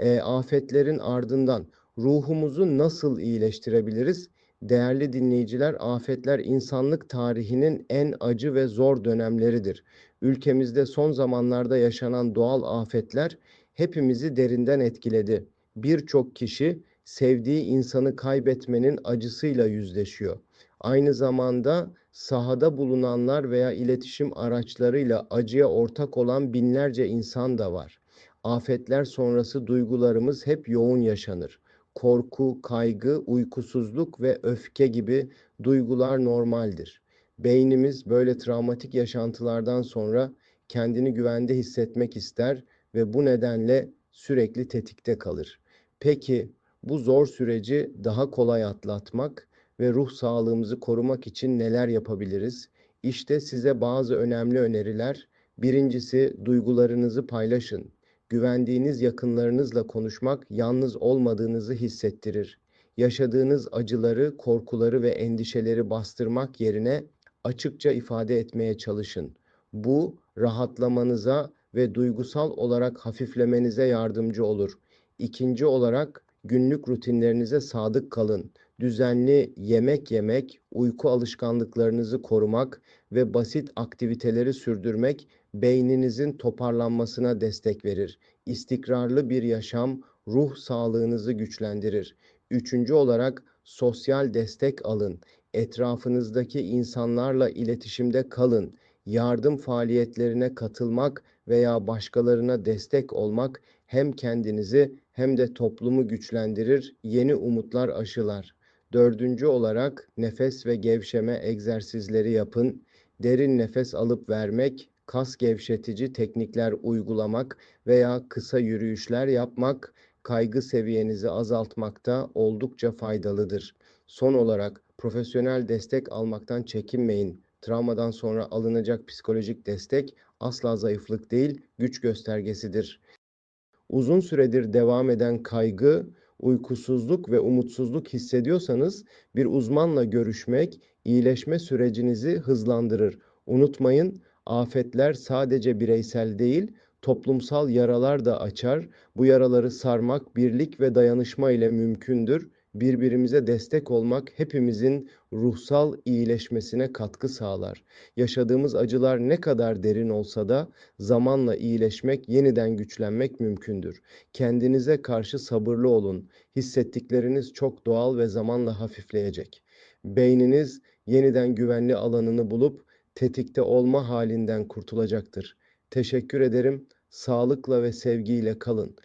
Eee, afetlerin ardından ruhumuzu nasıl iyileştirebiliriz? Değerli dinleyiciler, afetler insanlık tarihinin en acı ve zor dönemleridir. Ülkemizde son zamanlarda yaşanan doğal afetler hepimizi derinden etkiledi. Birçok kişi sevdiği insanı kaybetmenin acısıyla yüzleşiyor. Aynı zamanda sahada bulunanlar veya iletişim araçlarıyla acıya ortak olan binlerce insan da var. Afetler sonrası duygularımız hep yoğun yaşanır. Korku, kaygı, uykusuzluk ve öfke gibi duygular normaldir. Beynimiz böyle travmatik yaşantılardan sonra kendini güvende hissetmek ister ve bu nedenle sürekli tetikte kalır. Peki bu zor süreci daha kolay atlatmak ve ruh sağlığımızı korumak için neler yapabiliriz? İşte size bazı önemli öneriler. Birincisi duygularınızı paylaşın. Güvendiğiniz yakınlarınızla konuşmak yalnız olmadığınızı hissettirir. Yaşadığınız acıları, korkuları ve endişeleri bastırmak yerine açıkça ifade etmeye çalışın. Bu rahatlamanıza ve duygusal olarak hafiflemenize yardımcı olur. İkinci olarak günlük rutinlerinize sadık kalın. Düzenli yemek yemek, uyku alışkanlıklarınızı korumak ve basit aktiviteleri sürdürmek beyninizin toparlanmasına destek verir. İstikrarlı bir yaşam ruh sağlığınızı güçlendirir. Üçüncü olarak sosyal destek alın. Etrafınızdaki insanlarla iletişimde kalın. Yardım faaliyetlerine katılmak veya başkalarına destek olmak hem kendinizi hem de toplumu güçlendirir, yeni umutlar aşılar. Dördüncü olarak nefes ve gevşeme egzersizleri yapın. Derin nefes alıp vermek, kas gevşetici teknikler uygulamak veya kısa yürüyüşler yapmak kaygı seviyenizi azaltmakta oldukça faydalıdır. Son olarak profesyonel destek almaktan çekinmeyin. Travmadan sonra alınacak psikolojik destek asla zayıflık değil, güç göstergesidir. Uzun süredir devam eden kaygı, uykusuzluk ve umutsuzluk hissediyorsanız bir uzmanla görüşmek iyileşme sürecinizi hızlandırır. Unutmayın, afetler sadece bireysel değil, toplumsal yaralar da açar. Bu yaraları sarmak birlik ve dayanışma ile mümkündür. Birbirimize destek olmak hepimizin ruhsal iyileşmesine katkı sağlar. Yaşadığımız acılar ne kadar derin olsa da zamanla iyileşmek, yeniden güçlenmek mümkündür. Kendinize karşı sabırlı olun. Hissettikleriniz çok doğal ve zamanla hafifleyecek. Beyniniz yeniden güvenli alanını bulup tetikte olma halinden kurtulacaktır. Teşekkür ederim. Sağlıkla ve sevgiyle kalın.